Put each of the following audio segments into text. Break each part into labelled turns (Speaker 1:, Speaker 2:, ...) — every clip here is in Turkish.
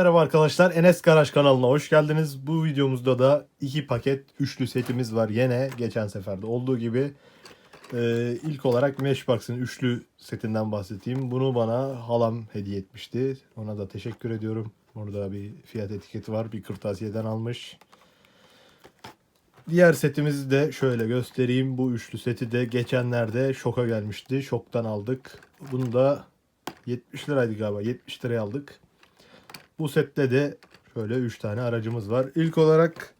Speaker 1: merhaba arkadaşlar. Enes Garaj kanalına hoş geldiniz. Bu videomuzda da iki paket üçlü setimiz var. Yine geçen seferde olduğu gibi e, ilk olarak Matchbox'ın üçlü setinden bahsedeyim. Bunu bana halam hediye etmişti. Ona da teşekkür ediyorum. Burada bir fiyat etiketi var. Bir kırtasiyeden almış. Diğer setimizi de şöyle göstereyim. Bu üçlü seti de geçenlerde şoka gelmişti. Şoktan aldık. Bunu da 70 liraydı galiba. 70 liraya aldık. Bu sette de şöyle 3 tane aracımız var. İlk olarak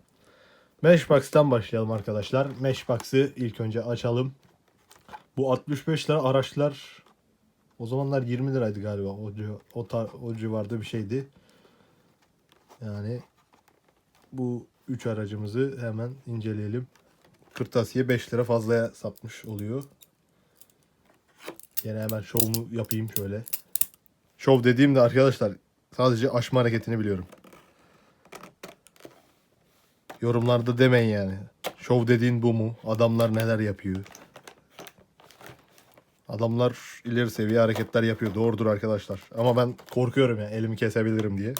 Speaker 1: Meshbox'tan başlayalım arkadaşlar. Meshbox'ı ilk önce açalım. Bu 65 lira araçlar o zamanlar 20 liraydı galiba. O, o, o civarda bir şeydi. Yani bu 3 aracımızı hemen inceleyelim. Kırtasiye 5 lira fazlaya sapmış oluyor. Yine hemen şovumu yapayım şöyle. Şov dediğimde arkadaşlar sadece açma hareketini biliyorum. Yorumlarda demeyin yani. Şov dediğin bu mu? Adamlar neler yapıyor? Adamlar ileri seviye hareketler yapıyor. Doğrudur arkadaşlar. Ama ben korkuyorum ya elimi kesebilirim diye.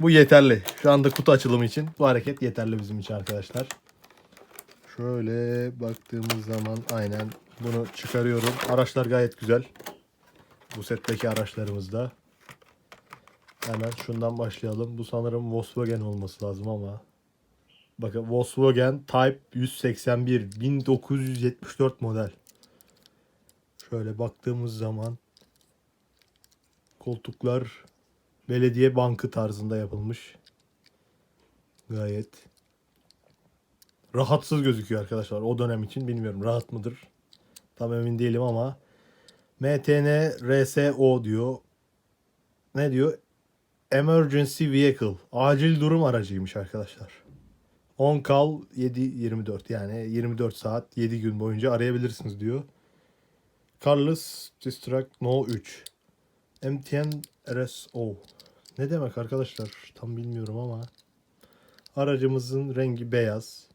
Speaker 1: Bu yeterli. Şu anda kutu açılımı için bu hareket yeterli bizim için arkadaşlar. Şöyle baktığımız zaman aynen bunu çıkarıyorum. Araçlar gayet güzel. Bu setteki araçlarımızda. Hemen şundan başlayalım. Bu sanırım Volkswagen olması lazım ama. Bakın Volkswagen Type 181 1974 model. Şöyle baktığımız zaman koltuklar belediye bankı tarzında yapılmış. Gayet rahatsız gözüküyor arkadaşlar. O dönem için bilmiyorum rahat mıdır? Tam emin değilim ama MTN RSO diyor. Ne diyor? Emergency Vehicle. Acil durum aracıymış arkadaşlar. 10 kal 7 24 yani 24 saat 7 gün boyunca arayabilirsiniz diyor. Carlos Distract No 3. MTN RSO. Ne demek arkadaşlar? Tam bilmiyorum ama. Aracımızın rengi beyaz.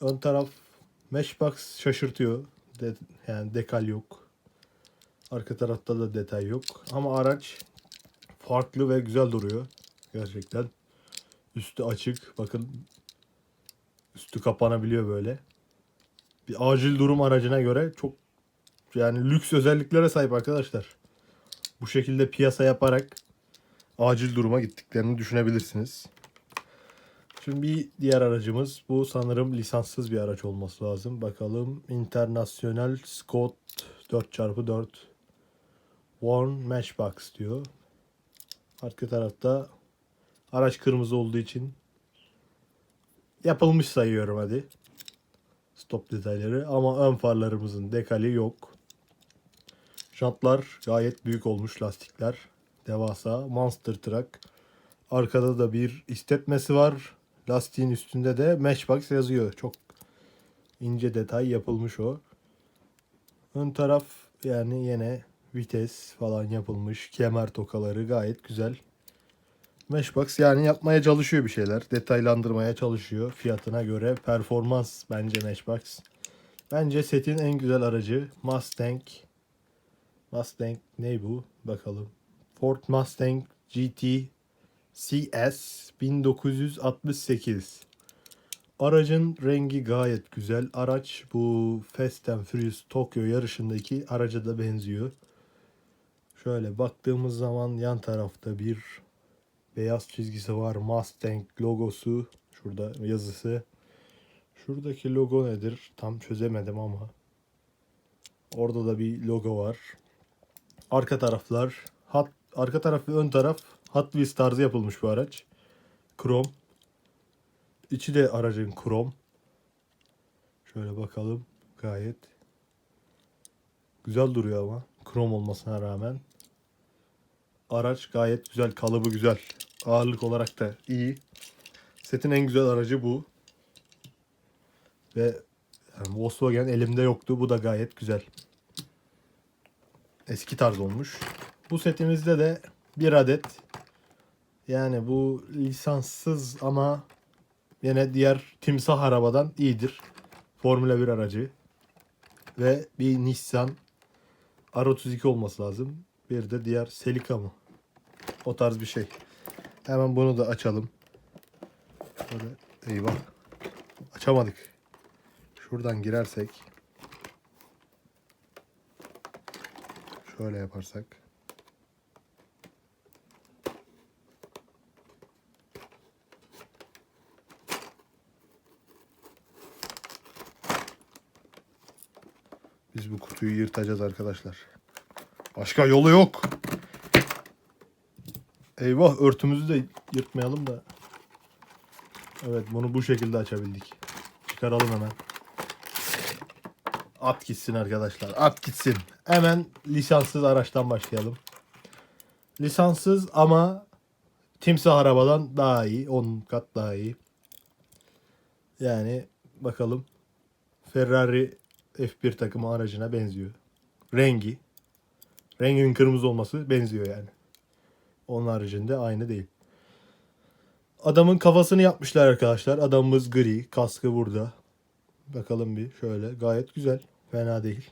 Speaker 1: Ön taraf Meshbox şaşırtıyor. De- yani dekal yok. Arka tarafta da detay yok. Ama araç farklı ve güzel duruyor. Gerçekten. Üstü açık. Bakın. Üstü kapanabiliyor böyle. Bir acil durum aracına göre çok yani lüks özelliklere sahip arkadaşlar. Bu şekilde piyasa yaparak acil duruma gittiklerini düşünebilirsiniz. Şimdi bir diğer aracımız bu sanırım lisanssız bir araç olması lazım. Bakalım International Scott 4x4 Warn Matchbox diyor. Arka tarafta araç kırmızı olduğu için yapılmış sayıyorum hadi. Stop detayları ama ön farlarımızın dekali yok. Jantlar gayet büyük olmuş lastikler. Devasa Monster Truck. Arkada da bir istetmesi var. Lastiğin üstünde de Matchbox yazıyor. Çok ince detay yapılmış o. Ön taraf yani yine vites falan yapılmış. Kemer tokaları gayet güzel. Matchbox yani yapmaya çalışıyor bir şeyler. Detaylandırmaya çalışıyor. Fiyatına göre performans bence Matchbox. Bence setin en güzel aracı Mustang. Mustang ne bu? Bakalım. Ford Mustang GT CS 1968. Aracın rengi gayet güzel. Araç bu Fast and Furious Tokyo yarışındaki araca da benziyor. Şöyle baktığımız zaman yan tarafta bir beyaz çizgisi var. Mustang logosu. Şurada yazısı. Şuradaki logo nedir? Tam çözemedim ama. Orada da bir logo var. Arka taraflar hat arka taraf ve ön taraf Hot Wheels tarzı yapılmış bu araç. Krom. İçi de aracın krom. Şöyle bakalım. Gayet güzel duruyor ama krom olmasına rağmen. Araç gayet güzel, kalıbı güzel. Ağırlık olarak da iyi. Setin en güzel aracı bu. Ve yani Volkswagen elimde yoktu. Bu da gayet güzel. Eski tarz olmuş. Bu setimizde de bir adet yani bu lisanssız ama yine diğer timsah arabadan iyidir. Formula 1 aracı. Ve bir Nissan R32 olması lazım. Bir de diğer Celica mı? O tarz bir şey. Hemen bunu da açalım. Şöyle, eyvah. Açamadık. Şuradan girersek. Şöyle yaparsak. Biz bu kutuyu yırtacağız arkadaşlar. Başka yolu yok. Eyvah örtümüzü de yırtmayalım da. Evet bunu bu şekilde açabildik. Çıkaralım hemen. At gitsin arkadaşlar. At gitsin. Hemen lisanssız araçtan başlayalım. Lisanssız ama timsah arabadan daha iyi. 10 kat daha iyi. Yani bakalım. Ferrari F1 takımı aracına benziyor. Rengi. Rengin kırmızı olması benziyor yani. Onun haricinde aynı değil. Adamın kafasını yapmışlar arkadaşlar. Adamımız gri. Kaskı burada. Bakalım bir şöyle. Gayet güzel. Fena değil.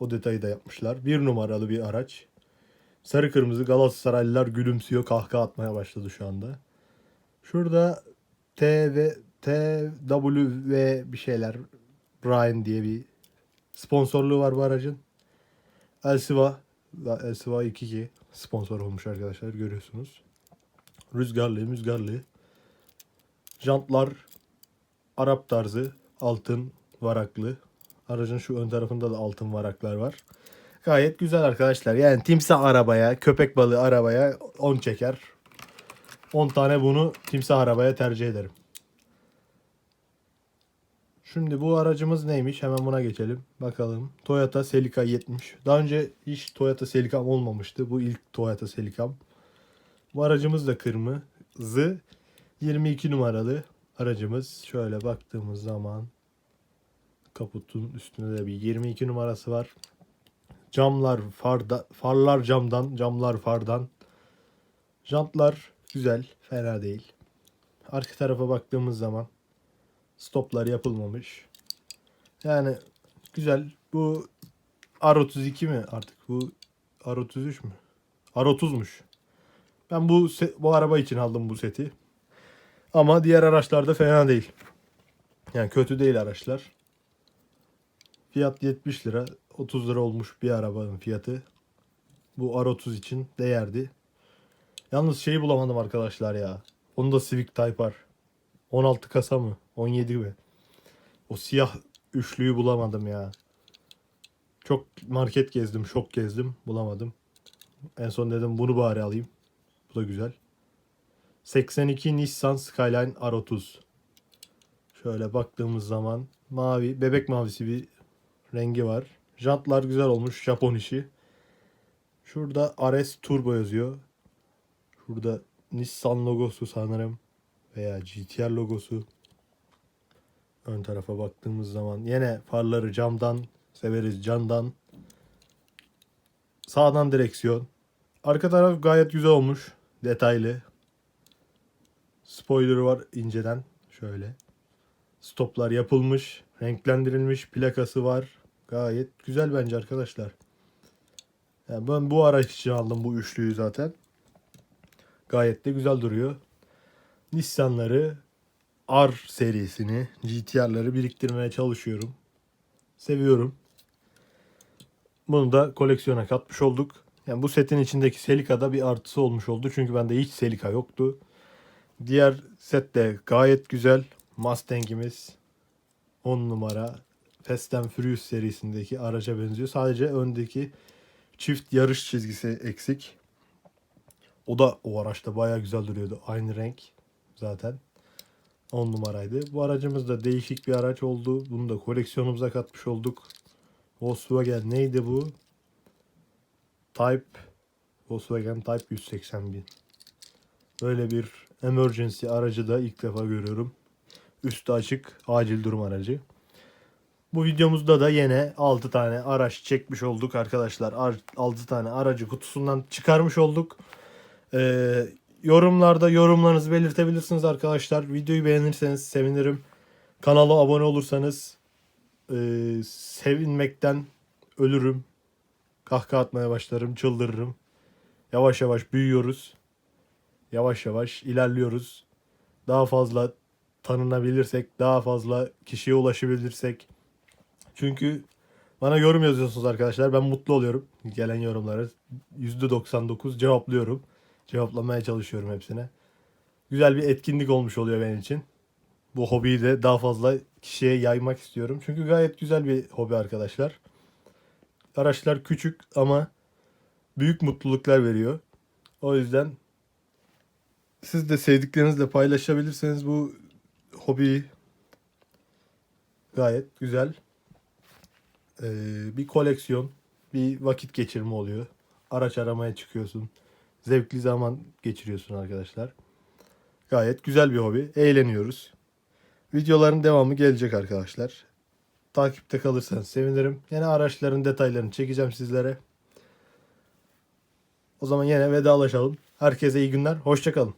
Speaker 1: O detayı da yapmışlar. Bir numaralı bir araç. Sarı kırmızı Galatasaraylılar gülümsüyor. Kahkaha atmaya başladı şu anda. Şurada T ve T W ve bir şeyler Brian diye bir sponsorluğu var bu aracın. Elsiva Elsiva 22 sponsor olmuş arkadaşlar görüyorsunuz. Rüzgarlı, rüzgarlı. Jantlar Arap tarzı, altın varaklı. Aracın şu ön tarafında da altın varaklar var. Gayet güzel arkadaşlar. Yani timsah arabaya, köpek balığı arabaya 10 çeker. 10 tane bunu timsah arabaya tercih ederim. Şimdi bu aracımız neymiş? Hemen buna geçelim. Bakalım. Toyota Celica 70. Daha önce hiç Toyota Celica'm olmamıştı. Bu ilk Toyota Celica'm. Bu aracımız da kırmızı. 22 numaralı aracımız. Şöyle baktığımız zaman kaputun üstünde de bir 22 numarası var. Camlar farda, farlar camdan, camlar fardan. Jantlar güzel, fena değil. Arka tarafa baktığımız zaman stoplar yapılmamış. Yani güzel. Bu R32 mi artık? Bu R33 mü? R30'muş. Ben bu bu araba için aldım bu seti. Ama diğer araçlarda fena değil. Yani kötü değil araçlar. Fiyat 70 lira. 30 lira olmuş bir arabanın fiyatı. Bu R30 için değerdi. Yalnız şeyi bulamadım arkadaşlar ya. Honda Civic Type R. 16 kasa mı? 17 mi? O siyah üçlüyü bulamadım ya. Çok market gezdim, çok gezdim. Bulamadım. En son dedim bunu bari alayım. Bu da güzel. 82 Nissan Skyline R30. Şöyle baktığımız zaman mavi, bebek mavisi bir rengi var. Jantlar güzel olmuş, Japon işi. Şurada RS Turbo yazıyor. Şurada Nissan logosu sanırım veya GTR logosu. Ön tarafa baktığımız zaman yine farları camdan severiz candan. Sağdan direksiyon. Arka taraf gayet güzel olmuş. Detaylı. Spoiler'ı var inceden. Şöyle. Stoplar yapılmış. Renklendirilmiş. Plakası var. Gayet güzel bence arkadaşlar. Yani ben bu araç için aldım bu üçlüyü zaten. Gayet de güzel duruyor. Nissan'ları R serisini, GTR'ları biriktirmeye çalışıyorum. Seviyorum. Bunu da koleksiyona katmış olduk. Yani bu setin içindeki Selica'da bir artısı olmuş oldu. Çünkü bende hiç Celica yoktu. Diğer set de gayet güzel. Mustang'imiz 10 numara. Fast and Furious serisindeki araca benziyor. Sadece öndeki çift yarış çizgisi eksik. O da o araçta bayağı güzel duruyordu. Aynı renk zaten. 10 numaraydı. Bu aracımız da değişik bir araç oldu. Bunu da koleksiyonumuza katmış olduk. Volkswagen neydi bu? Type Volkswagen Type 180 Böyle bir emergency aracı da ilk defa görüyorum. Üstü açık acil durum aracı. Bu videomuzda da yine 6 tane araç çekmiş olduk arkadaşlar. 6 tane aracı kutusundan çıkarmış olduk. Ee, yorumlarda yorumlarınızı belirtebilirsiniz arkadaşlar. Videoyu beğenirseniz sevinirim. Kanala abone olursanız e, sevinmekten ölürüm. Kahkaha atmaya başlarım, çıldırırım. Yavaş yavaş büyüyoruz. yavaş yavaş ilerliyoruz. Daha fazla tanınabilirsek, daha fazla kişiye ulaşabilirsek. Çünkü bana yorum yazıyorsunuz arkadaşlar. Ben mutlu oluyorum. Gelen yorumları %99 cevaplıyorum. Cevaplamaya çalışıyorum hepsine. Güzel bir etkinlik olmuş oluyor benim için. Bu hobiyi de daha fazla kişiye yaymak istiyorum. Çünkü gayet güzel bir hobi arkadaşlar. Araçlar küçük ama büyük mutluluklar veriyor. O yüzden siz de sevdiklerinizle paylaşabilirseniz bu hobiyi gayet güzel ee, bir koleksiyon, bir vakit geçirme oluyor. Araç aramaya çıkıyorsun. Zevkli zaman geçiriyorsun arkadaşlar. Gayet güzel bir hobi. Eğleniyoruz. Videoların devamı gelecek arkadaşlar. Takipte kalırsanız sevinirim. Yine araçların detaylarını çekeceğim sizlere. O zaman yine vedalaşalım. Herkese iyi günler. Hoşçakalın.